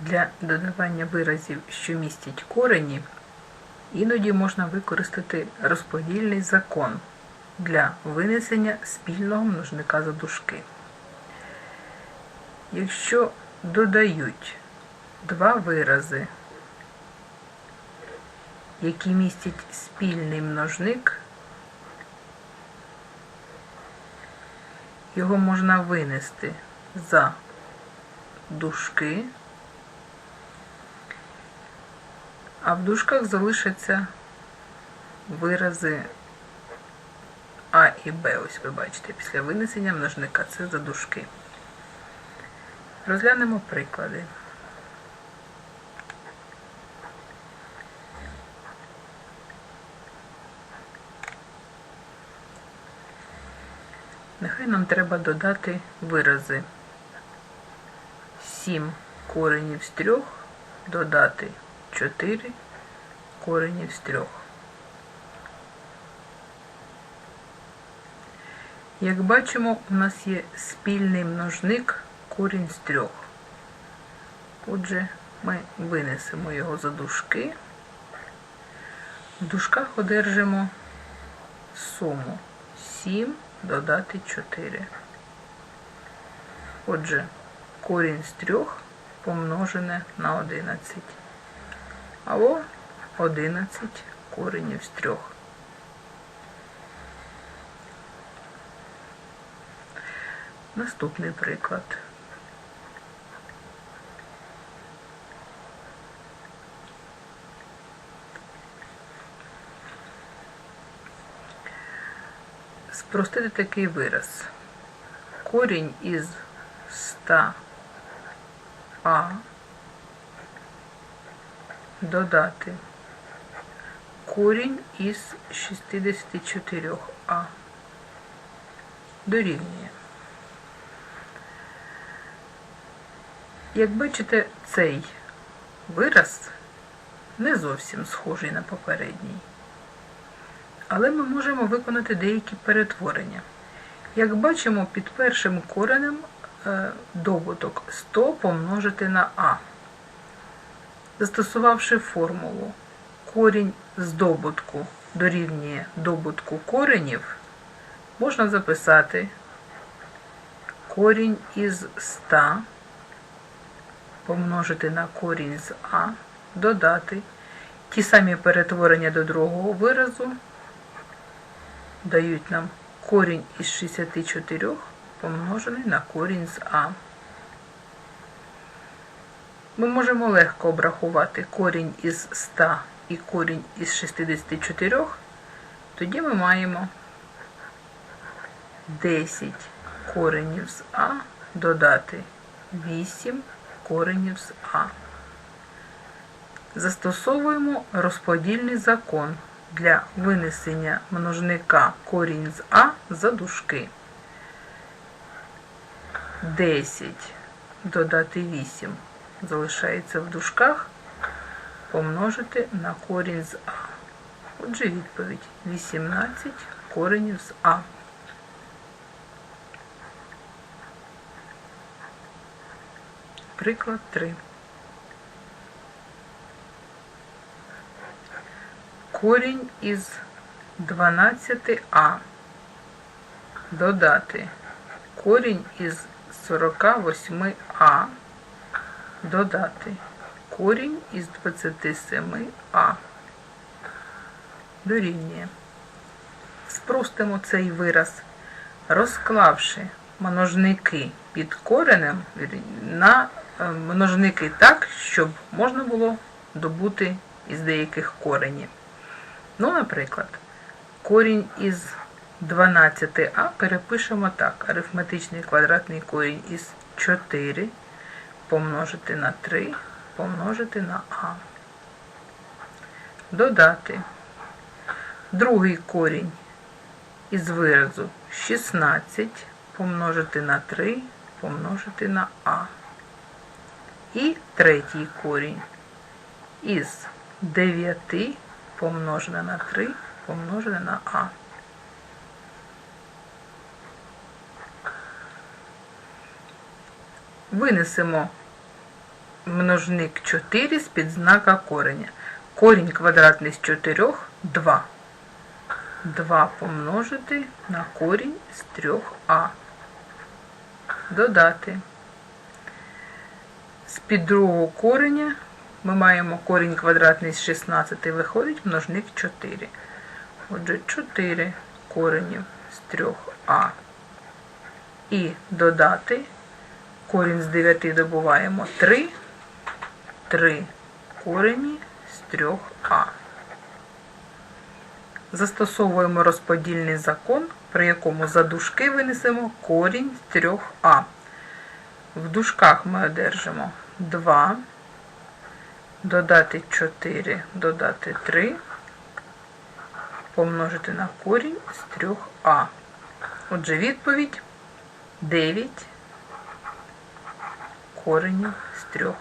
Для додавання виразів, що містять корені, іноді можна використати розподільний закон для винесення спільного множника за дужки. Якщо додають два вирази, які містять спільний множник, його можна винести за дужки, а в дужках залишаться вирази А і Б. Ось ви бачите, після винесення множника це за дужки. Розглянемо приклади. Нехай нам треба додати вирази 7 коренів з 3 додати 4 коренів з 3. Як бачимо, у нас є спільний множник корінь з 3. Отже, ми винесемо його за дужки. В дужках одержимо суму 7 додати 4. Отже, корінь з 3 помножене на 11. Або 11 коренів з 3. Наступний приклад. Спростити такий вираз. Корінь із 100 А додати корінь із 64 А дорівнює. Як бачите, цей вираз не зовсім схожий на попередній. Але ми можемо виконати деякі перетворення. Як бачимо, під першим коренем е, добуток 100 помножити на А. Застосувавши формулу корінь з добутку дорівнює добутку коренів, можна записати корінь із 100 помножити на корінь з А, додати ті самі перетворення до другого виразу дають нам корінь із 64 помножений на корінь з А. Ми можемо легко обрахувати корінь із 100 і корінь із 64, тоді ми маємо 10 коренів з А додати 8 коренів з А. Застосовуємо розподільний закон для винесення множника корінь з А за дужки. 10 додати 8 залишається в дужках, помножити на корінь з А. Отже, відповідь 18 коренів з А. Приклад 3. Корінь із 12а додати корінь із 48а додати корінь із 27а дорівнює. Спростимо цей вираз, розклавши множники під коренем на е, множники так, щоб можна було добути із деяких коренів. Ну, наприклад, корінь із 12а перепишемо так. Арифметичний квадратний корінь із 4 помножити на 3 помножити на а. Додати другий корінь із виразу 16 помножити на 3 помножити на а. І третій корінь із 9 помножене на 3 помножене на а. Винесемо множник 4 з підзнака кореня. Корінь квадратний з 4 – 2. 2 помножити на корінь з 3а. Додати. З-під другого кореня ми маємо корінь квадратний з 16, виходить множник 4. Отже, 4 коренів з 3а. І додати корінь з 9 добуваємо 3. 3 корені з 3а. Застосовуємо розподільний закон, при якому за дужки винесемо корінь з 3а. В дужках ми одержимо 2, додати 4, додати 3, помножити на корінь з 3а. Отже, відповідь 9 коренів з 3